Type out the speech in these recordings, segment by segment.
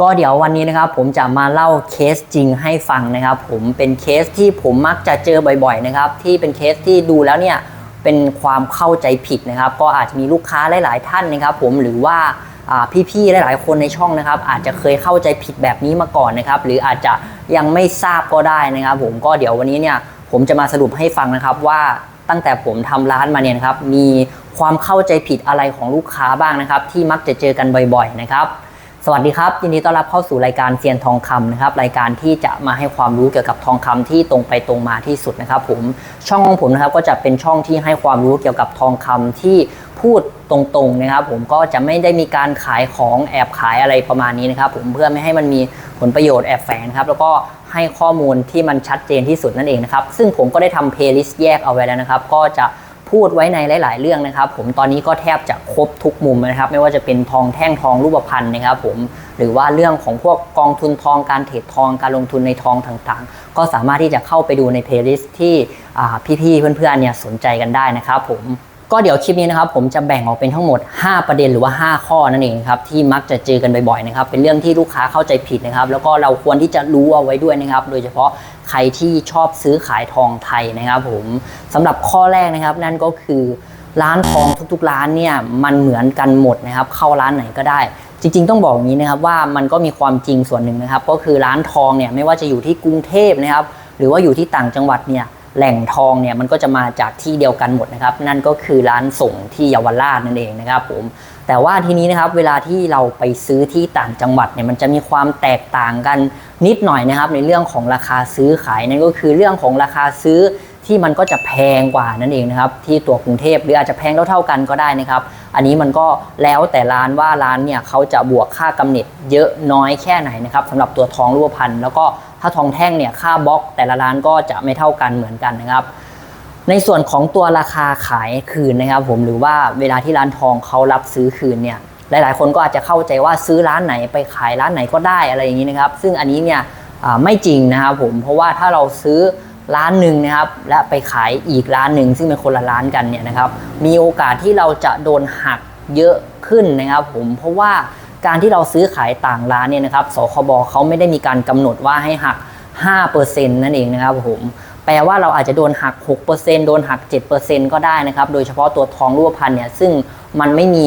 ก็เดี๋ยววันนี้นะครับผมจะมาเล่าเคสจริงให้ฟังนะครับ ผมเป็นเคสที่ผมมักจะเจอบ่อยๆนะครับ ที่เป็นเคสที่ดูแล้วเนี่ยเป็นความเข้าใจผิดนะครับ ก็อาจจะมีลูกค้าหลายๆท่านนะครับ ผมหรือว่าพี่ๆหลายๆคนในช่องนะครับ อาจจะเคยเข้าใจผิดแบบนี้มาก่อนนะครับ หรืออาจจะยังไม่ทราบก็ได้นะครับ ผมก็เดี๋ยววันนี้เนี่ยผมจะมาสรุปให้ฟังนะครับว่าตั้งแต่ผมทำร้านมาเนี่ยครับมีความเข้าใจผิดอะไรของลูกค้าบ้างนะครับ ที่มักจะเจอกันบ่อย ๆ นะครับ สวัสดีครับ ยินดีต้อนรับเข้าสู่รายการเซียนทองคำนะครับรายการที่จะมาให้ความรู้เกี่ยวกับทองคำที่ตรงไปตรงมาที่สุดนะครับ ผมช่องของผมนะครับก็จะเป็นช่องที่ให้ความรู้เกี่ยวกับทองคำที่พูดตรงๆนะครับ ผมก็จะไม่ได้มีการขายของแอบขายอะไรประมาณนี้นะครับ ผมเพื่อไม่ให้มันมีผลประโยชน์แอบแฝงครับแล้วก็ให้ข้อมูลที่มันชัดเจนที่สุดนั่นเองนะครับซึ่งผมก็ได้ทำเพลย์ลิสต์แยกเอาไว้แล้วนะครับ ก็จะ พูดไว้ในหลาย ๆ เรื่องนะครับ ผมตอนนี้ก็แทบจะครบทุกมุมนะครับ ไม่ว่าจะเป็นทองแท่งทองรูปพรรณนะครับ ผมหรือว่าเรื่องของพวกกองทุนทองการเทรดทองการลงทุนในทองต่างๆ ก็สามารถที่จะเข้าไปดูในเพลย์ลิสต์ที่พี่ ๆ เพื่อน ๆ เนี่ยสนใจกันได้นะครับ ผม ก็เดี๋ยวคลิปนี้นะครับผมจะแบ่งออกเป็นทั้งหมด 5 ประเด็นหรือว่า 5 ข้อนั่นเองครับที่มักจะเจอกันบ่อยๆนะครับเป็นเรื่องที่ลูกค้าเข้าใจผิดนะครับแล้วก็เราควรที่จะรู้เอาไว้ด้วยนะครับ โดยเฉพาะใครที่ชอบซื้อขายทองไทยนะครับผมสำหรับข้อแรกนะครับ นั่นก็คือร้านทองทุกๆ ร้านเนี่ยมันเหมือนกันหมดนะครับเข้าร้านไหนก็ได้ จริงๆ ต้องบอกอย่างนี้นะครับว่ามันก็มีความจริงส่วนหนึ่งนะครับ ก็คือร้านทองเนี่ยไม่ว่าจะอยู่ที่กรุงเทพนะครับหรือว่าอยู่ที่ต่างจังหวัดเนี่ย แหล่งทองเนี่ยมันก็จะมาจากที่เดียวกันหมดนะครับ นั่นก็คือร้านส่งที่เยาวราชนั่นเองนะครับผมแต่ว่าทีนี้นะครับเวลาที่เราไปซื้อที่ต่างจังหวัดเนี่ยมันจะมีความแตกต่างกันนิดหน่อยนะครับ ในเรื่องของราคาซื้อขายนั่นก็คือเรื่องของราคาซื้อที่มันก็จะแพงกว่านั่นเองนะครับที่ตัวกรุงเทพหรืออาจจะแพงเท่าๆกันก็ได้นะครับ อันนี้มันก็แล้วแต่ร้านว่าร้านเนี่ยเขาจะบวกค่ากำเนิดเยอะน้อยแค่ไหนนะครับสำหรับตัวทองรูปพรรณแล้วก็ถ้าทองแท่งเนี่ยค่าบล็อก แต่ละร้านก็จะไม่เท่ากันเหมือนกันนะครับ ในส่วนของตัวราคาขายคืนนะครับ ผมหรือว่าเวลาที่ร้านทองเขารับซื้อคืนเนี่ยหลาย ๆ คนก็อาจจะเข้าใจว่าซื้อร้านไหนไปขายร้านไหนก็ได้อะไรอย่างนี้นะครับ ซึ่งอันนี้เนี่ยไม่จริงนะครับผมเพราะว่าถ้าเราซื้อ ร้านหนึ่งนะครับและไปขายอีกร้านหนึ่งซึ่งเป็นคนละร้านกันเนี่ยนะครับมีโอกาสที่เราจะโดนหักเยอะขึ้นนะครับผมเพราะว่าการที่เราซื้อขายต่างร้านเนี่ยนะครับสคบเขาไม่ได้มีการกำหนดว่าให้หัก 5%นั่นเองนะครับผมแปลว่าเราอาจจะโดนหัก 6%โดนหัก 7%ก็ได้นะครับ โดยเฉพาะตัวทองรูปพรรณเนี่ยซึ่งมันไม่มี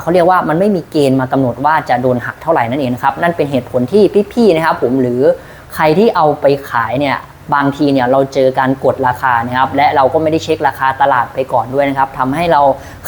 เขาเรียกว่ามันไม่มีเกณฑ์มากำหนดว่าจะโดนหักเท่าไหร่นั่นเองนะครับ นั่นเป็นเหตุผลที่พี่ๆนะครับผมหรือใครที่เอาไปขายเนี่ย บางทีเนี่ยเราเจอการกดราคานะครับและเราก็ไม่ได้เช็คราคาตลาดไปก่อนด้วยนะครับทำให้เรา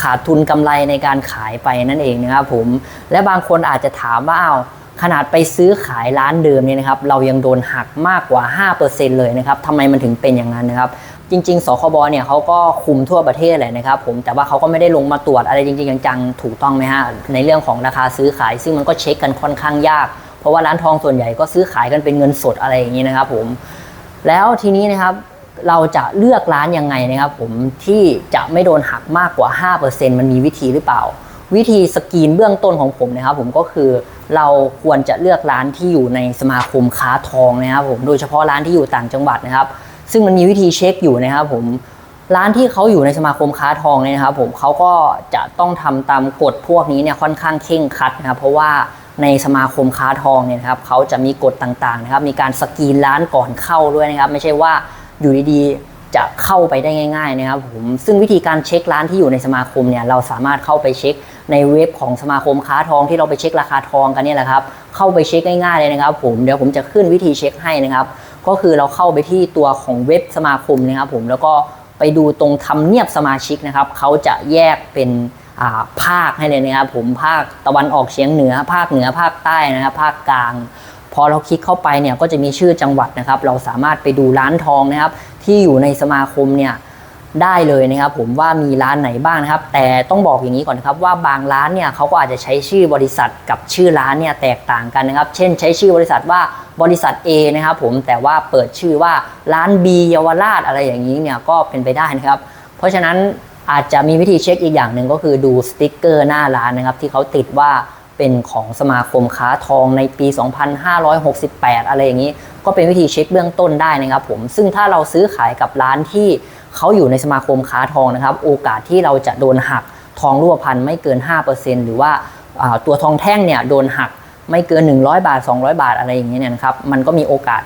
ขาดทุนกำไรในการขายไปนั่นเองนะครับผมและบางคนอาจจะถามว่าอ้าวขนาดไปซื้อขายร้านเดิมเนี่ยนะครับเรายังโดนหักมากกว่า 5%เลยนะครับทำไมมันถึงเป็นอย่างนั้นนะครับจริง ๆ สคบเนี่ยเขาก็คุมทั่วประเทศแหละนะครับผม แต่ว่าเขาก็ไม่ได้ลงมาตรวจอะไรจริง ๆ จังๆ ถูกต้องไหมฮะ ในเรื่องของราคาซื้อขาย ซึ่งมันก็เช็คกันค่อนข้างยาก เพราะว่าร้านทองส่วนใหญ่ก็ซื้อขายกันเป็นเงินสดอะไรอย่างนี้นะครับผม แล้วทีนี้นะครับเราจะเลือกร้านยังไงนะครับ ผมที่จะไม่โดนหักมากกว่า 5%มันมีวิธีหรือเปล่า วิธีสกรีนเบื้องต้นของผมนะครับ ผมก็คือเราควรจะเลือกร้านที่อยู่ในสมาคมค้าทองนะครับผมโดยเฉพาะร้านที่อยู่ต่างจังหวัดนะครับ ซึ่งมันมีวิธีเช็คอยู่นะครับผมร้านที่เขาอยู่ในสมาคมค้าทองเนี่ยนะครับ ผมเขาก็จะต้องทำตามกฎพวกนี้เนี่ยค่อนข้างเข่งคัดนะครับเพราะว่า ในสมาคมค้าทองเนี่ยนะครับเขาจะมีกฎต่างๆนะครับ มีการสกรีนร้านก่อนเข้าด้วยนะครับ ไม่ใช่ว่าอยู่ดีๆจะเข้าไปได้ง่าย ๆ นะครับผมซึ่งวิธีการเช็คร้านที่อยู่ในสมาคมเนี่ยเราสามารถเข้าไปเช็คในเว็บของสมาคมค้าทองที่เราไปเช็คราคาทองกันเนี่ยแหละครับเข้าไปเช็คง่ายๆเลยนะครับ ผมเดี๋ยวผมจะขึ้นวิธีเช็คให้นะครับ ก็คือเราเข้าไปที่ตัวของเว็บสมาคมนะครับ ผมแล้วก็ไปดูตรงทำเนียบสมาชิกนะครับเขาจะแยกเป็น ภาคให้เลยนะครับผมภาคตะวันออกเฉียงเหนือ ภาคเหนือภาคใต้นะครับภาคกลาง พอเราคลิกเข้าไปเนี่ยก็จะมีชื่อจังหวัดนะครับ เราสามารถไปดูร้านทองนะครับ ที่อยู่ในสมาคมเนี่ยได้เลยนะครับผมว่ามีร้านไหนบ้างนะครับ แต่ต้องบอกอย่างนี้ก่อนนะครับว่าบางร้านเนี่ยเขาก็อาจจะใช้ชื่อบริษัทกับชื่อร้านเนี่ยแตกต่างกันนะครับ เช่น ใช้ชื่อบริษัทว่าบริษัท A นะครับผมแต่ว่าเปิดชื่อว่าร้าน B เยาวราชอะไรอย่างนี้เนี่ยก็เป็นไปได้นะครับ เพราะฉะนั้น อาจจะมีวิธีเช็คอีกอย่างหนึ่งก็คือดูสติกเกอร์หน้าร้านนะครับ ที่เขาติดว่าเป็นของสมาคมค้าทองในปี 2568 อะไรอย่างนี้ ก็เป็นวิธีเช็คเบื้องต้นได้นะครับผม ซึ่งถ้าเราซื้อขายกับร้านที่เขาอยู่ในสมาคมค้าทองนะครับ โอกาสที่เราจะโดนหักทองรูปพรรณไม่เกิน 5%หรือว่าาตัวทองแท่งเนี่ยโดนหักไม่เกิน 100 บาท 200 บาทอะไรอย่างเงี้เนี่ยนะครับ มันก็มีโอกาส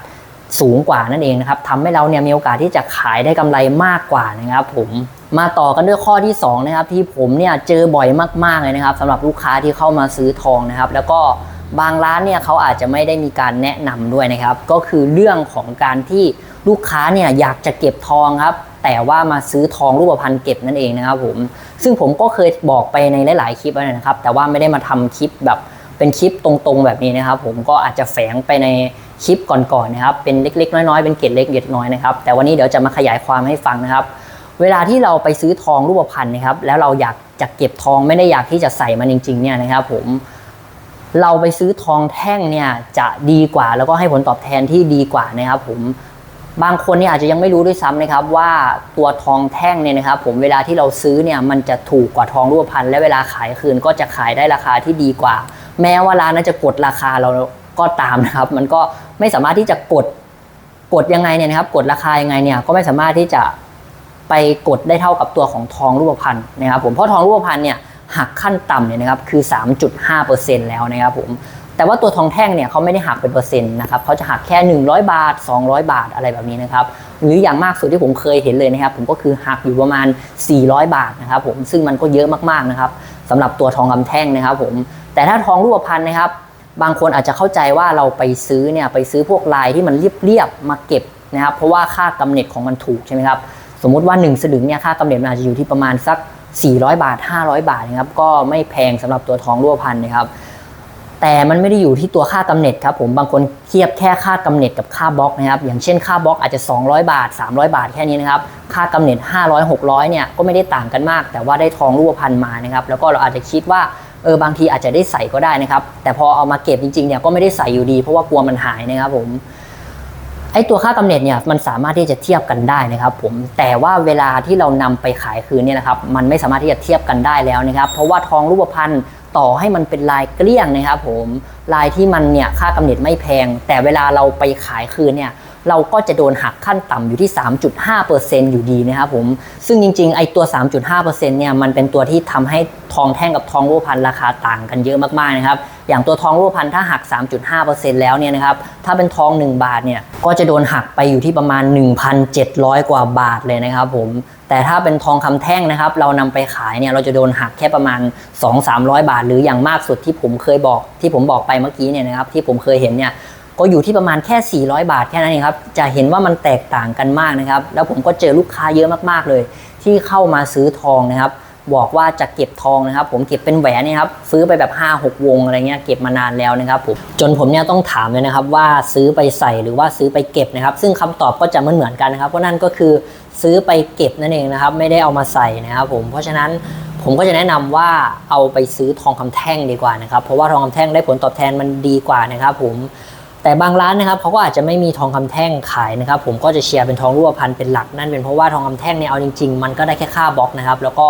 สูงกว่านั่นเองนะครับทำให้เราเนี่ยมีโอกาสที่จะขายได้กำไรมากกว่านะครับ ผมมาต่อกันด้วยข้อที่สองนะครับที่ผมเนี่ยเจอบ่อยมากๆเลยนะครับสำหรับลูกค้าที่เข้ามาซื้อทองนะครับ แล้วก็บางร้านเนี่ยเขาอาจจะไม่ได้มีการแนะนำด้วยนะครับ ก็คือเรื่องของการที่ลูกค้าเนี่ยอยากจะเก็บทองครับ แต่ว่ามาซื้อทองรูปพรรณเก็บนั่นเองนะครับผมซึ่งผมก็เคยบอกไปในหลาย ๆ คลิปแล้วนะครับ แต่ว่าไม่ได้มาทำคลิปแบบ เป็นคลิปตรงๆแบบนี้นะครับ ผมก็อาจจะแฝงไปในคลิปก่อนๆนะครับ เป็นเล็กๆ น้อยๆ เป็นเกร็ดเล็กเกร็ดน้อยนะครับ แต่วันนี้เดี๋ยวจะมาขยายความให้ฟังนะครับ เวลาที่เราไปซื้อทองรูปพรรณนะครับ แล้วเราอยากจะเก็บทองไม่ได้อยากที่จะใส่มันจริงๆเนี่ยนะครับ ผม เราไปซื้อทองแท่งเนี่ยจะดีกว่าแล้วก็ให้ผลตอบแทนที่ดีกว่านะครับ ผม บางคนเนี่ยอาจจะยังไม่รู้ด้วยซ้ำนะครับว่าตัวทองแท่งเนี่ยนะครับผมเวลาที่เราซื้อเนี่ยมันจะถูกกว่าทองรูปพรรณและเวลาขายคืนก็จะขายได้ราคาที่ดีกว่า แม้ว่าร้านนั้นจะกดราคาเราก็ตามนะครับ มันก็ไม่สามารถที่จะกดกดยังไงเนี่ยนะครับ กดราคายังไงเนี่ยก็ไม่สามารถที่จะไปกดได้เท่ากับตัวของทองรูปพรรณนะครับผมเพราะทองรูปพรรณเนี่ยหักขั้นต่ำเนี่ยนะครับคือ 3.5%แล้วนะครับผม แต่ว่าตัวทองแท่งเนี่ยเขาไม่ได้หักเป็นเปอร์เซ็นต์นะครับเขาจะหักแค่ 100 บาท 200 บาทอะไรแบบนี้นะครับหรืออย่างมากสุดที่ผมเคยเห็นเลยนะครับ ผมก็คือหักอยู่ประมาณ 400 บาทนะครับผมซึ่งมันก็เยอะมากๆนะครับสำหรับตัวทองคำแท่งนะครับผมแต่ถ้าทองรูปพรรณนะครับ บางคนอาจจะเข้าใจว่าเราไปซื้อเนี่ยไปซื้อพวกลายที่มันเรียบๆมาเก็บนะครับเพราะว่าค่ากำเนิดของมันถูกใช่ไหมครับสมมุติว่า 1 สลึงเนี่ยค่ากำเนิดมันอาจจะอยู่ที่ประมาณสัก 400 บาท 500 บาทนะครับก็ไม่แพงสำหรับตัวทองรูปพรรณนะครับ แต่มันไม่ได้อยู่ที่ตัวค่ากำเนิดครับผมบางคนเทียบแค่ค่ากำเนิดกับค่าบล็อกนะครับอย่างเช่นค่าบล็อกอาจจะ 200 บาท 300 บาทแค่นี้นะครับค่ากำเนิด500 600เนี่ยก็ไม่ได้ต่างกันมาก แต่ว่าได้ทองรูปพรรณมานะครับแล้วก็เราอาจจะคิดว่าเออบางทีอาจจะได้ใส่ก็ได้นะครับ แต่พอเอามาเก็บจริงๆเนี่ยก็ไม่ได้ใส่อยู่ดีเพราะว่ากลัวมันหายนะครับผมไอ้ตัวค่ากำเนิดเนี่ยมันสามารถที่จะเทียบกันได้นะครับ ผมแต่ว่าเวลาที่เรานำไปขายคืนเนี่ยนะครับมันไม่สามารถที่จะเทียบกันได้แล้วนะครับ เพราะว่าทองรูปพรรณ ต่อให้มันเป็นลายเกลี้ยงนะครับผมลายที่มันเนี่ยค่ากำเนิดไม่แพง แต่เวลาเราไปขายคืนเนี่ย เราก็จะโดนหักขั้นต่ำอยู่ที่ 3.5%อยู่ดีนะครับผมซึ่งจริงๆ ไอ้ตัว 3.5%เนี่ยมันเป็นตัวที่ทำให้ทองแท่งกับทองรูปพรรณราคาต่างกันเยอะมากๆนะครับอย่างตัวทองรูปพรรณถ้าหัก 3.5%แล้วเนี่ยนะครับถ้าเป็นทอง 1 บาทเนี่ยก็จะโดนหักไปอยู่ที่ประมาณ 1,700 กว่าบาทเลยนะครับผมแต่ถ้าเป็นทองคำแท่งนะครับ เรานำไปขายเนี่ยเราจะโดนหักแค่ประมาณ 2-300 บาท หรืออย่างมากสุดที่ผมเคยบอกที่ผมบอกไปเมื่อกี้เนี่ยนะครับที่ผมเคยเห็นเนี่ย ก็อยู่ที่ประมาณแค่ 400 บาทแค่นั้นเองครับ จะเห็นว่ามันแตกต่างกันมากนะครับ แล้วผมก็เจอลูกค้าเยอะมากๆเลย ที่เข้ามาซื้อทองนะครับ บอกว่าจะเก็บทองนะครับ ผมเก็บเป็นแหวนนี่ครับซื้อไปแบบ 5 6 วงอะไรเงี้ยเก็บมานานแล้วนะครับผมจนผมเนี่ยต้องถามเลยนะครับว่าซื้อไปใส่หรือว่าซื้อไปเก็บนะครับ ซึ่งคำตอบก็จะไม่เหมือนกันนะครับเพราะนั่นก็คือซื้อไปเก็บนั่นเองนะครับ ไม่ได้เอามาใส่นะครับ ผมเพราะฉะนั้นผมก็จะแนะนำว่าเอาไปซื้อทองคำแท่งดีกว่านะครับ เพราะว่าทองคำแท่งได้ผลตอบแทนมันดีกว่านะครับ ผม แต่บางร้านนะครับเขาก็อาจจะไม่มีทองคำแท่งขายนะครับ ผมก็จะเชียร์เป็นทองรูปพรรณเป็นหลักนั่นเป็นเพราะว่าทองคำแท่งเนี่ยเอาจริง ๆ มันก็ได้แค่ค่าบล็อกนะครับ แล้วก็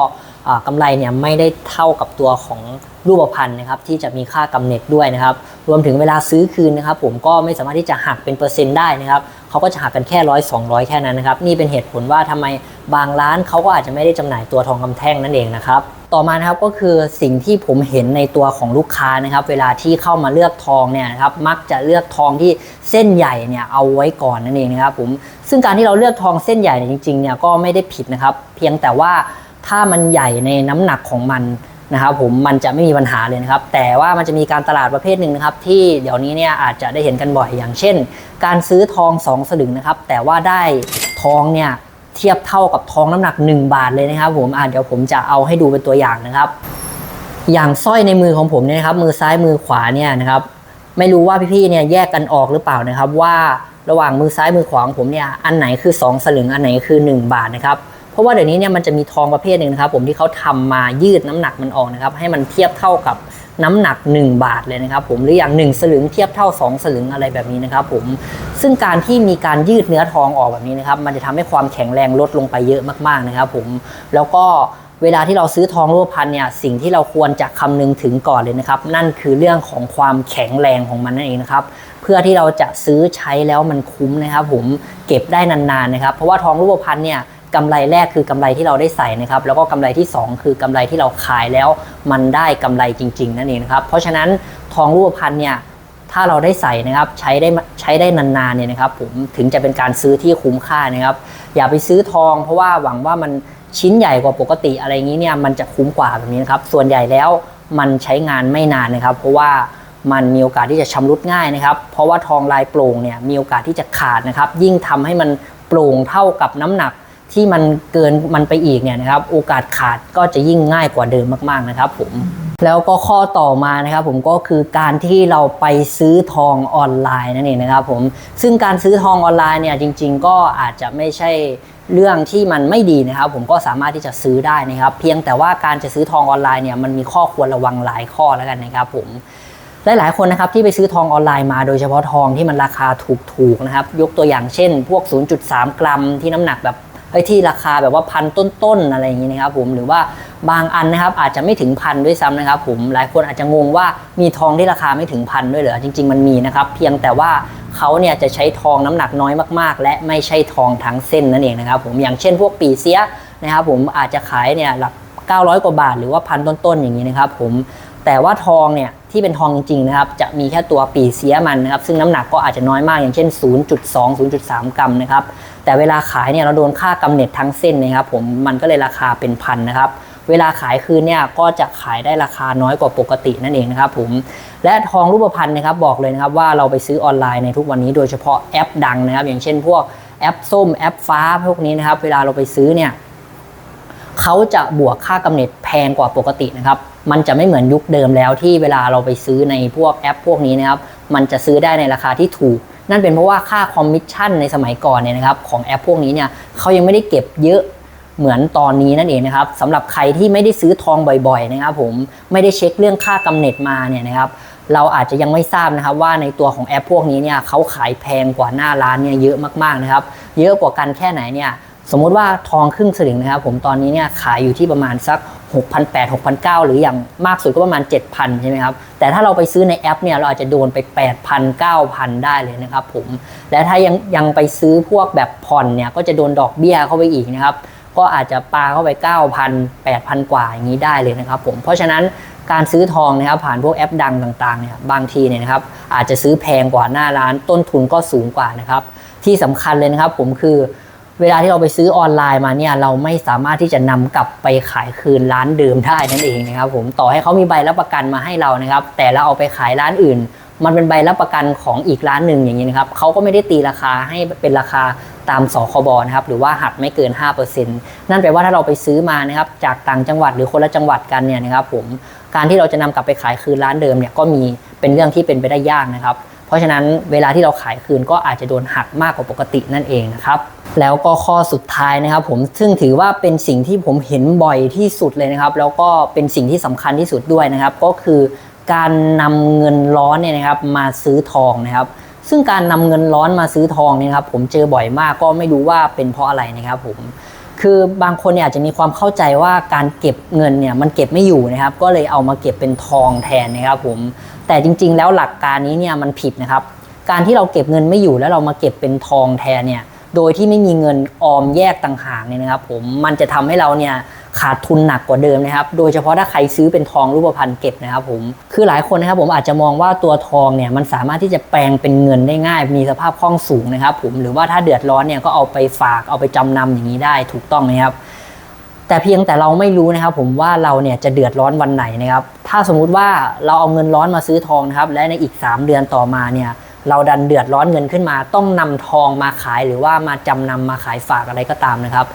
อ่ากำไรเนี่ยไม่ได้เท่ากับตัวของรูปพรรณนะครับที่จะมีค่ากำเนิดด้วยนะครับ รวมถึงเวลาซื้อคืนนะครับ ผมก็ไม่สามารถที่จะหักเป็นเปอร์เซ็นต์ได้นะครับเขาก็จะหักกันแค่ร้อยสองร้อยแค่นั้นนะครับ นี่เป็นเหตุผลว่าทำไมบางร้านเขาก็อาจจะไม่ได้จำหน่ายตัวทองคำแท่งนั่นเองนะครับ ต่อมานะครับก็คือสิ่งที่ผมเห็นในตัวของลูกค้านะครับ เวลาที่เข้ามาเลือกทองเนี่ยนะครับมักจะเลือกทองที่เส้นใหญ่เนี่ยเอาไว้ก่อนนั่นเองนะครับผมซึ่งการที่เราเลือกทองเส้นใหญ่เนี่ยจริงๆเนี่ยก็ไม่ได้ผิดนะครับ เพียงแต่ว่าถ้ามันใหญ่ในน้ำหนักของมันนะครับผมมันจะไม่มีปัญหาเลยนะครับ แต่ว่ามันจะมีการตลาดประเภทหนึ่งนะครับ ที่เดี๋ยวนี้เนี่ยอาจจะได้เห็นกันบ่อยอย่างเช่น การซื้อทองสองสลึงนะครับ แต่ว่าได้ทองเนี่ย เทียบเท่ากับทองน้ำหนัก 1 บาทเลยนะครับ ผมอ่าเดี๋ยวผมจะเอาให้ดูเป็นตัวอย่างนะครับ อย่างสร้อยในมือของผมเนี่ยนะครับ มือซ้ายมือขวาเนี่ยนะครับ ไม่รู้ว่าพี่ๆเนี่ยแยกกันออกหรือเปล่านะครับ ว่าระหว่างมือซ้ายมือขวาของผมเนี่ยอันไหนคือ 2 สลึงอันไหนคือ 1 บาทนะครับเพราะว่าเดี๋ยวนี้เนี่ยมันจะมีทองประเภทหนึ่งนะครับ ผมที่เขาทำมายืดน้ำหนักมันออกนะครับ ให้มันเทียบเท่ากับ น้ำหนัก 1 บาทเลยนะครับผมหรืออย่าง 1 สลึงเทียบเท่า 2 สลึงอะไรแบบนี้นะครับผมซึ่งการที่มีการยืดเนื้อทองออกแบบนี้นะครับมันจะทำให้ความแข็งแรงลดลงไปเยอะมากๆนะครับผมแล้วก็เวลาที่เราซื้อทองรูปพรรณเนี่ยสิ่งที่เราควรจะคำนึงถึงก่อนเลยนะครับ นั่นคือเรื่องของความแข็งแรงของมันนั่นเองนะครับ เพื่อที่เราจะซื้อใช้แล้วมันคุ้มนะครับ ผมเก็บได้นานๆนะครับ เพราะว่าทองรูปพรรณเนี่ย กำไรแรกคือกำไรที่เราได้ใส่นะครับแล้วก็กำไรที่ 2 คือกำไรที่เราขายแล้วมันได้กำไรจริง ๆ นั่นเองนะครับเพราะฉะนั้นทองรูปพรรณเนี่ยถ้าเราได้ใส่นะครับใช้ได้ใช้ได้นานๆเนี่ยนะครับผมถึงจะเป็นการซื้อที่คุ้มค่านะครับ อย่าไปซื้อทอง เพราะว่าหวังว่ามันชิ้นใหญ่กว่าปกติอะไรอย่างนี้เนี่ยมันจะคุ้มกว่าแบบนี้นะครับส่วนใหญ่แล้วมันใช้งานไม่นานนะครับ เพราะว่ามันมีโอกาสที่จะชำรุดง่ายนะครับ เพราะว่าทองลายโปร่งเนี่ยมีโอกาสที่จะขาดนะครับ ยิ่งทำให้มันโปร่งเท่ากับน้ำหนัก ที่มันเกินมันไปอีกเนี่ยนะครับโอกาสขาดก็จะยิ่งง่ายกว่าเดิมมาก ๆนะครับผมแล้วก็ข้อต่อมานะครับผมก็คือการที่เราไปซื้อทองออนไลน์นั่นเองนะครับผมซึ่งการซื้อทองออนไลน์เนี่ยจริง ๆ ก็อาจจะไม่ใช่เรื่องที่มันไม่ดีนะครับผมก็สามารถที่จะซื้อได้นะครับ เพียงแต่ว่าการจะซื้อทองออนไลน์เนี่ยมันมีข้อควรระวังหลายข้อแล้วกันนะครับผมหลาย ๆ คนนะครับที่ไปซื้อทองออนไลน์มาโดยเฉพาะทองที่มันราคาถูก ๆ นะครับ ยกตัวอย่างเช่น พวก 0.3 กรัมที่น้ำหนักแบบ ไอ้ที่ราคาแบบว่าพันต้นๆอะไรอย่างนี้นะครับผมหรือว่าบางอันนะครับอาจจะไม่ถึงพันด้วยซ้ำนะครับผมหลายคนอาจจะงงว่ามีทองที่ราคาไม่ถึงพันด้วยเหรอจริง ๆ มันมีนะครับเพียงแต่ว่าเขาเนี่ยจะใช้ทองน้ำหนักน้อยมากๆ และไม่ใช่ทองทั้งเส้นนั่นเองนะครับผมอย่างเช่นพวกปีเสียนะครับผมอาจจะขายเนี่ยหลัก 900 กว่าบาทหรือว่าพันต้นๆอย่างนี้นะครับผมแต่ว่าทองเนี่ยที่เป็นทองจริงๆนะครับจะมีแค่ตัวปีเสียมันนะครับซึ่งน้ำหนักก็อาจจะน้อยมากอย่างเช่น 0.2 0.3 กรัมนะครับ แต่เวลาขายเนี่ยเราโดนค่ากำเนิดทั้งเส้นนะครับผมมันก็เลยราคาเป็นพันนะครับเวลาขายคืนเนี่ยก็จะขายได้ราคาน้อยกว่าปกตินั่นเองนะครับผมและทองรูปพรรณนะครับบอกเลยนะครับว่าเราไปซื้อออนไลน์ในทุกวันนี้โดยเฉพาะแอปดังนะครับ อย่างเช่นพวกแอปส้มแอปฟ้าพวกนี้นะครับ เวลาเราไปซื้อเนี่ยเขาจะบวกค่ากำเนิดแพงกว่าปกตินะครับ มันจะไม่เหมือนยุคเดิมแล้วที่เวลาเราไปซื้อในพวกแอปพวกนี้นะครับ มันจะซื้อได้ในราคาที่ถูก นั่นเป็นเพราะว่าค่าคอมมิชชั่นในสมัยก่อนเนี่ยนะครับของแอปพวกนี้เนี่ยเขายังไม่ได้เก็บเยอะเหมือนตอนนี้นั่นเองนะครับสำหรับใครที่ไม่ได้ซื้อทองบ่อยๆนะครับผมไม่ได้เช็คเรื่องค่ากำเนิดมาเนี่ยนะครับเราอาจจะยังไม่ทราบนะครับว่าในตัวของแอปพวกนี้เนี่ยเขาขายแพงกว่าหน้าร้านเนี่ยเยอะมากๆนะครับเยอะกว่ากันแค่ไหนเนี่ยสมมุติว่าทองครึ่งสลึงนะครับผมตอนนี้เนี่ยขายอยู่ที่ประมาณสัก 6,800 6,900 หรืออย่างมากสุดก็ประมาณ 7,000 ใช่ไหมครับ แต่ถ้าเราไปซื้อในแอปเนี่ยเราอาจจะโดนไป 8,000 9,000 ได้เลยนะครับผม และถ้ายังยังไปซื้อพวกแบบผ่อนเนี่ยก็จะโดนดอกเบี้ยเข้าไปอีกนะครับ ก็อาจจะปาเข้าไป 9,000 8,000 กว่าอย่างนี้ได้เลยนะครับผม เพราะฉะนั้นการซื้อทองนะครับผ่านพวกแอปดังต่างๆเนี่ยบางทีเนี่ยนะครับอาจจะซื้อแพงกว่าหน้าร้านต้นทุนก็สูงกว่านะครับที่สำคัญเลยนะครับผมคือ เวลาที่เราไปซื้อออนไลน์มาเนี่ยเราไม่สามารถที่จะนำกลับไปขายคืนร้านเดิมได้นั่นเองนะครับผมต่อให้เขามีใบรับประกันมาให้เรานะครับ แต่เราเอาไปขายร้านอื่น มันเป็นใบรับประกันของอีกร้านหนึ่งอย่างนี้นะครับเขาก็ไม่ได้ตีราคาให้เป็นราคาตามสคบนะครับหรือว่าหักไม่เกิน 5%นั่นแปลว่าถ้าเราไปซื้อมานะครับจากต่างจังหวัดหรือคนละจังหวัดกันเนี่ยนะครับผมการที่เราจะนำกลับไปขายคืนร้านเดิมเนี่ยก็มีเป็นเรื่องที่เป็นไปได้ยากนะครับ เพราะฉะนั้นเวลาที่เราขายคืนก็อาจจะโดนหักมากกว่าปกตินั่นเองนะครับแล้วก็ข้อสุดท้ายนะครับผมซึ่งถือว่าเป็นสิ่งที่ผมเห็นบ่อยที่สุดเลยนะครับ แล้วก็เป็นสิ่งที่สำคัญที่สุดด้วยนะครับ ก็คือการนำเงินร้อนเนี่ยนะครับมาซื้อทองนะครับ ซึ่งการนำเงินร้อนมาซื้อทองเนี่ยครับผมเจอบ่อยมากก็ไม่รู้ว่าเป็นเพราะอะไรนะครับผมคือบางคนเนี่ยอาจจะมีความเข้าใจว่าการเก็บเงินเนี่ยมันเก็บไม่อยู่นะครับ ก็เลยเอามาเก็บเป็นทองแทนนะครับผม แต่จริง ๆ แล้วหลักการนี้เนี่ยมันผิดนะครับ การที่เราเก็บเงินไม่อยู่แล้วเรามาเก็บเป็นทองแทนเนี่ยโดยที่ไม่มีเงินออมแยกต่างหากเนี่ยนะครับผมมันจะทำให้เราเนี่ยขาดทุนหนักกว่าเดิมนะครับ โดยเฉพาะถ้าใครซื้อเป็นทองรูปพรรณเก็บนะครับผมคือหลายคนนะครับผมอาจจะมองว่าตัวทองเนี่ยมันสามารถที่จะแปลงเป็นเงินได้ง่าย มีสภาพคล่องสูงนะครับผมหรือว่าถ้าเดือดร้อนเนี่ยก็เอาไปฝากเอาไปจำนำอย่างนี้ได้ถูกต้องไหมครับ แต่เพียงแต่เราไม่รู้นะครับผมว่าเราเนี่ยจะเดือดร้อนวันไหนนะครับ ถ้าสมมุติว่าเราเอาเงินร้อนมาซื้อทองนะครับ และในอีก 3 เดือนต่อมาเนี่ยเราดันเดือดร้อนเงินขึ้นมา ต้องนำทองมาขายหรือว่ามาจำนำมาขายฝากอะไรก็ตามนะครับ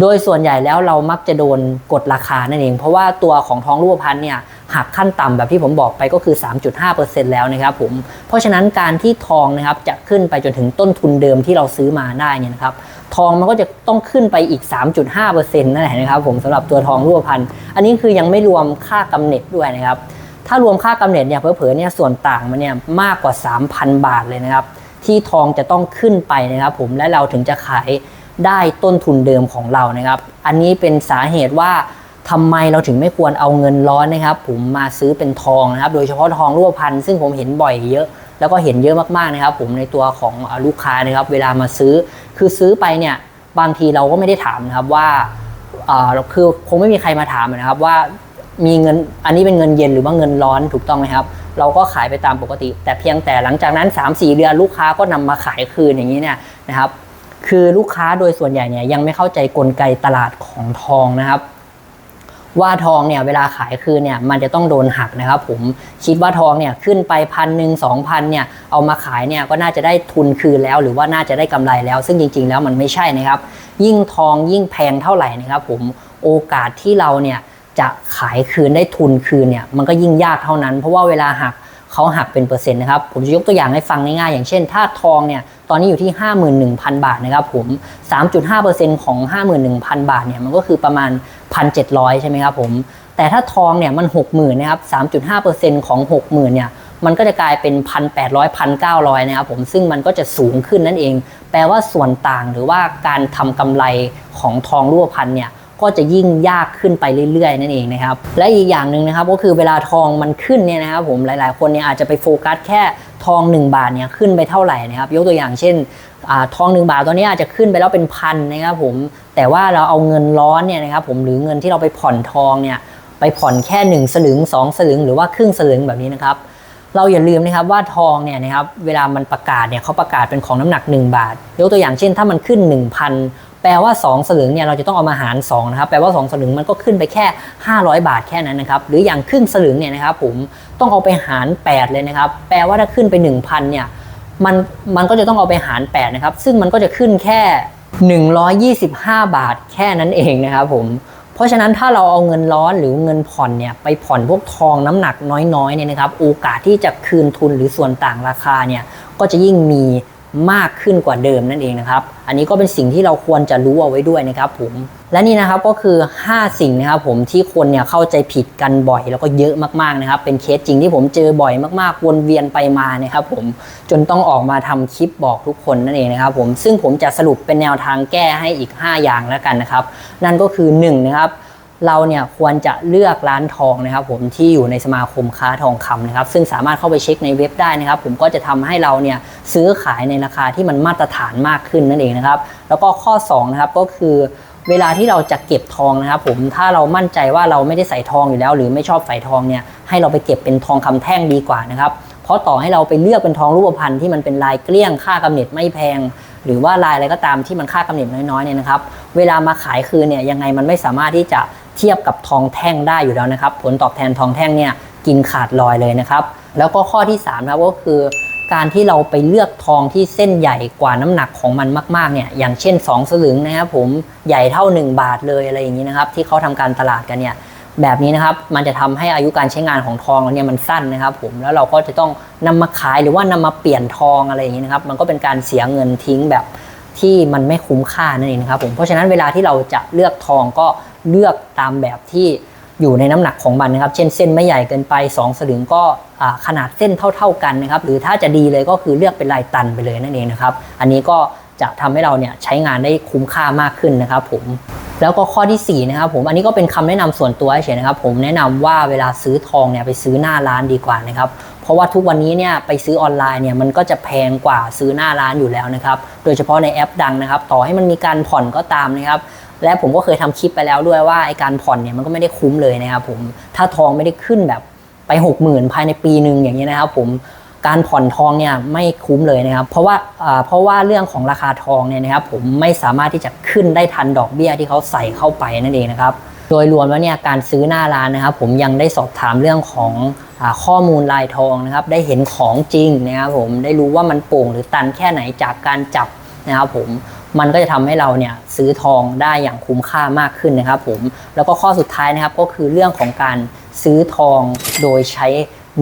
โดยส่วนใหญ่แล้วเรามักจะโดนกดราคานั่นเอง เพราะว่าตัวของทองรูปพรรณเนี่ยหักขั้นต่ำแบบที่ผมบอกไปก็คือ 3.5%แล้วนะครับผมเพราะฉะนั้นการที่ทองนะครับจะขึ้นไปจนถึงต้นทุนเดิมที่เราซื้อมาได้เนี่ยนะครับ ทองมันก็จะต้องขึ้นไปอีก 3.5%นั่นแหละนะครับผมสำหรับตัวทองรูปพรรณอันนี้คือยังไม่รวมค่ากำเนิดด้วยนะครับ ถ้ารวมค่ากำเนิดเนี่ยเผลอๆเนี่ยส่วนต่างมันเนี่ยมากกว่า 3,000 บาทเลยนะครับ ที่ทองจะต้องขึ้นไปนะครับ ผมและเราถึงจะขายได้ต้นทุนเดิมของเรานะครับ อันนี้เป็นสาเหตุว่าทำไมเราถึงไม่ควรเอาเงินร้อนนะครับ ผมมาซื้อเป็นทองนะครับ โดยเฉพาะทองรูปพรรณซึ่งผมเห็นบ่อยเยอะ แล้วก็เห็นเยอะมากๆนะครับผมในตัวของลูกค้านะครับเวลามาซื้อ คือซื้อไปเนี่ยบางทีเราก็ไม่ได้ถามนะครับว่าอ่าคือคงไม่มีใครมาถามนะครับว่ามีเงินอันนี้เป็นเงินเย็นหรือว่าเงินร้อนถูกต้องไหมครับ เราก็ขายไปตามปกติ แต่เพียงแต่หลังจากนั้น 3-4 เดือนลูกค้าก็นำมาขายคืนอย่างนี้เนี่ยนะครับคือลูกค้าโดยส่วนใหญ่เนี่ยยังไม่เข้าใจกลไกตลาดของทองนะครับ ว่าทองเนี่ยเวลาขายคืนเนี่ยมันจะต้องโดนหักนะครับผมคิดว่าทองเนี่ยขึ้นไปพันหนึ่งสองพันเนี่ยเอามาขายเนี่ยก็น่าจะได้ทุนคืนแล้ว หรือว่าน่าจะได้กำไรแล้ว ซึ่งจริง ๆ แล้วมันไม่ใช่นะครับ ยิ่งทองยิ่งแพงเท่าไหร่นะครับผมโอกาสที่เราเนี่ยจะขายคืนได้ทุนคืนเนี่ยมันก็ยิ่งยากเท่านั้น เพราะว่าเวลาหัก เขาหักเป็นเปอร์เซ็นต์นะครับ ผมจะยกตัวอย่างให้ฟังง่ายๆ อย่างเช่น ถ้าทองเนี่ย ตอนนี้อยู่ที่ 51,000 บาทนะครับผม 3.5%ของ 51,000 บาทเนี่ย มันก็คือประมาณ 1,700 ใช่ไหมครับผม แต่ถ้าทองเนี่ยมัน 60,000นะครับ 3.5%ของ 60,000เนี่ยมันก็จะกลายเป็น 1,800 1,900 นะครับผมซึ่งมันก็จะสูงขึ้นนั่นเอง แปลว่าส่วนต่างหรือว่าการทำกำไรของทองรูปพรรณเนี่ย ก็จะยิ่งยากขึ้นไปเรื่อยๆ นั่นเองนะครับ และอีกอย่างหนึ่งนะครับก็คือเวลาทองมันขึ้นเนี่ยนะครับผมหลายๆ คนเนี่ยอาจจะไปโฟกัสแค่ทอง 1 บาทเนี่ยขึ้นไปเท่าไหร่นะครับ ยกตัวอย่างเช่นอทอง 1 บาทตอนนี้อาจจะขึ้นไปแล้วเป็นพันนะครับผมแต่ว่าเราเอาเงินร้อนเนี่ยนะครับผมหรือเงินที่เราไปผ่อนทองเนี่ยไปผ่อนแค่ 1 สลึง 2 สลึง หรือว่าครึ่งสลึงแบบนี้นะครับเราอย่าลืมนะครับว่าทองเนี่ยนะครับเวลามันประกาศเนี่ยเขาประกาศเป็นของน้ำหนัก 1 บาท ยกตัวอย่างเช่น ถ้ามันขึ้น 1,000 แปลว่า 2 สลึงเนี่ยเราจะต้องเอามาหาร2นะครับแปลว่า 2 สลึงมันก็ขึ้นไปแค่ 500 บาทแค่นั้นนะครับหรืออย่างครึ่งสลึงเนี่ยนะครับผมต้องเอาไปหาร 8 เลยนะครับ แปลว่าถ้าขึ้นไป 1,000เนี่ยมันมันก็จะต้องเอาไปหาร 8 นะครับ ซึ่งมันก็จะขึ้นแค่ 125 บาทแค่นั้นเองนะครับผมเพราะฉะนั้นถ้าเราเอาเงินร้อนหรือเงินผ่อนเนี่ยไปผ่อนพวกทองน้ำหนักน้อยๆเนี่ยนะครับ โอกาสที่จะคืนทุนหรือส่วนต่างราคาเนี่ยก็จะยิ่งมี มากขึ้นกว่าเดิมนั่นเองนะครับ อันนี้ก็เป็นสิ่งที่เราควรจะรู้เอาไว้ด้วยนะครับผม และนี่นะครับก็คือ 5 สิ่งนะครับผมที่คนเนี่ยเข้าใจผิดกันบ่อยแล้วก็เยอะมากๆนะครับ เป็นเคสจริงที่ผมเจอบ่อยมากๆวนเวียนไปมานะครับผม จนต้องออกมาทำคลิปบอกทุกคนนั่นเองนะครับผม ซึ่งผมจะสรุปเป็นแนวทางแก้ให้อีก 5 อย่างแล้วกันนะครับ นั่นก็คือ1นะครับ เราเนี่ยควรจะเลือกร้านทองนะครับ ผมที่อยู่ในสมาคมค้าทองคำนะครับ ซึ่งสามารถเข้าไปเช็คในเว็บได้นะครับ ผมก็จะทำให้เราเนี่ยซื้อขายในราคาที่มันมาตรฐานมากขึ้นนั่นเองนะครับ แล้วก็ข้อ2นะครับก็คือเวลาที่เราจะเก็บทองนะครับผมถ้าเรามั่นใจว่าเราไม่ได้ใส่ทองอยู่แล้ว หรือไม่ชอบใส่ทองเนี่ยให้เราไปเก็บเป็นทองคำแท่งดีกว่านะครับเพราะต่อให้เราไปเลือกเป็นทองรูปพรรณที่มันเป็นลายเกลี้ยงค่ากำเนิดไม่แพง หรือว่าลายอะไรก็ตามที่มันค่ากำเนิดน้อยๆเนี่ยนะครับ เวลามาขายคืนเนี่ยยังไงมันไม่สามารถที่จะ เทียบกับทองแท่งได้อยู่แล้วนะครับ ผลตอบแทนทองแท่งเนี่ยกินขาดลอยเลยนะครับ แล้วก็ข้อที่3ครับก็คือ การที่เราไปเลือกทองที่เส้นใหญ่กว่าน้ำหนักของมันมากๆเนี่ยอย่างเช่น 2 สลึงนะครับผมใหญ่เท่า 1 บาทเลยอะไรอย่างนี้นะครับ ที่เขาทำการตลาดกันเนี่ยแบบนี้นะครับมันจะทำให้อายุการใช้งานของทองเราเนี่ยมันสั้นนะครับ ผมแล้วเราก็จะต้องนำมาขายหรือว่านำมาเปลี่ยนทองอะไรอย่างนี้นะครับ มันก็เป็นการเสียเงินทิ้งแบบที่มันไม่คุ้มค่านั่นเองนะครับผมเพราะฉะนั้นเวลาที่เราจะเลือกทองก็ เลือกตามแบบที่อยู่ในน้ำหนักของมันนะครับ เช่นเส้นไม่ใหญ่เกินไป 2 สลึงก็ขนาดเส้นเท่า ๆกันนะครับ หรือถ้าจะดีเลยก็คือเลือกเป็นลายตันไปเลยนั่นเองนะครับ อันนี้ก็จะทำให้เราเนี่ยใช้งานได้คุ้มค่ามากขึ้นนะครับผมแล้วก็ข้อที่4นะครับผมอันนี้ก็เป็นคำแนะนำส่วนตัวเฉยๆนะครับ ผมแนะนำว่าเวลาซื้อทองเนี่ยไปซื้อหน้าร้านดีกว่านะครับเพราะว่าทุกวันนี้เนี่ยไปซื้อออนไลน์เนี่ยมันก็จะแพงกว่าซื้อหน้าร้านอยู่แล้วนะครับ โดยเฉพาะในแอปดังนะครับ ต่อให้มันมีการผ่อนก็ตามนะครับ และผมก็เคยทำคลิปไปแล้วด้วยว่าไอการผ่อนเนี่ยมันก็ไม่ได้คุ้มเลยนะครับผมถ้าทองไม่ได้ขึ้นแบบไป 6 0,000 ภายในปีหนึ่งอย่างนี้นะครับผมการผ่อนทองเนี่ยไม่คุ้มเลยนะครับ เพราะว่าเพราะว่าเรื่องของราคาทองเนี่ยนะครับผมไม่สามารถที่จะขึ้นได้ทันดอกเบี้ยที่เขาใส่เข้าไปนั่นเองนะครับโดยรวมแล้วเนี่ยการซื้อหน้าร้านนะครับผมยังได้สอบถามเรื่องของอข้อมูลลายทองนะครับได้เห็นของจริงนะครับผมได้รู้ว่ามันโป่งหรือตันแค่ไหนจากการจับนะครับผม มันก็จะทำให้เราเนี่ยซื้อทองได้อย่างคุ้มค่ามากขึ้นนะครับผมแล้วก็ข้อสุดท้ายนะครับก็คือเรื่องของการซื้อทองโดยใช้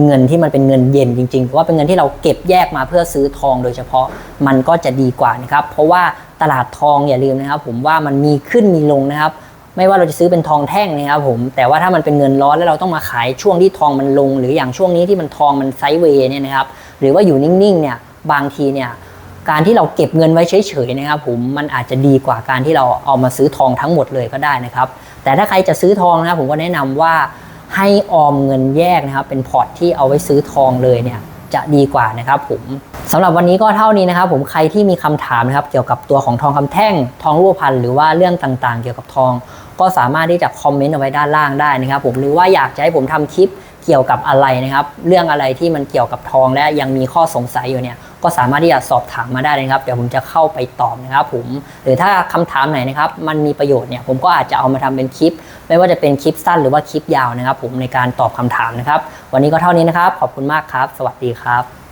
เงินที่มันเป็นเงินเย็นจริงๆหรือว่าเป็นเงินที่เราเก็บแยกมาเพื่อซื้อทองโดยเฉพาะมันก็จะดีกว่านะครับ เพราะว่าตลาดทองอย่าลืมนะครับ ผมว่ามันมีขึ้นมีลงนะครับ ไม่ว่าเราจะซื้อเป็นทองแท่งนะครับผม แต่ว่าถ้ามันเป็นเงินร้อนแล้วเราต้องมาขายช่วงที่ทองมันลง หรืออย่างช่วงนี้ที่มันทองมันไซด์เวย์เนี่ยนะครับ หรือว่าอยู่นิ่งๆเนี่ยบางทีเนี่ย การที่เราเก็บเงินไว้เฉยๆนะครับผมมันอาจจะดีกว่าการที่เราเอามาซื้อทองทั้งหมดเลยก็ได้นะครับ แต่ถ้าใครจะซื้อทองนะครับผมก็แนะนำว่าให้ออมเงินแยกนะครับ เป็นพอร์ตที่เอาไว้ซื้อทองเลยเนี่ยจะดีกว่านะครับผมสำหรับวันนี้ก็เท่านี้นะครับ ผมใครที่มีคำถามนะครับ เกี่ยวกับตัวของทองคำแท่ง ทองรูปพรรณหรือว่าเรื่องต่างๆ เกี่ยวกับทอง ก็สามารถที่จะคอมเมนต์เอาไว้ด้านล่างได้นะครับ ผมหรือว่าอยากจะให้ผมทำคลิปเกี่ยวกับอะไรนะครับ เรื่องอะไรที่มันเกี่ยวกับทองและยังมีข้อสงสัยอยู่เนี่ย ก็สามารถที่จะสอบถามมาได้นะครับ เดี๋ยวผมจะเข้าไปตอบนะครับผมหรือถ้าคำถามไหนนะครับมันมีประโยชน์เนี่ยผมก็อาจจะเอามาทำเป็นคลิป ไม่ว่าจะเป็นคลิปสั้นหรือว่าคลิปยาวนะครับ ผมในการตอบคำถามนะครับ วันนี้ก็เท่านี้นะครับ ขอบคุณมากครับ สวัสดีครับ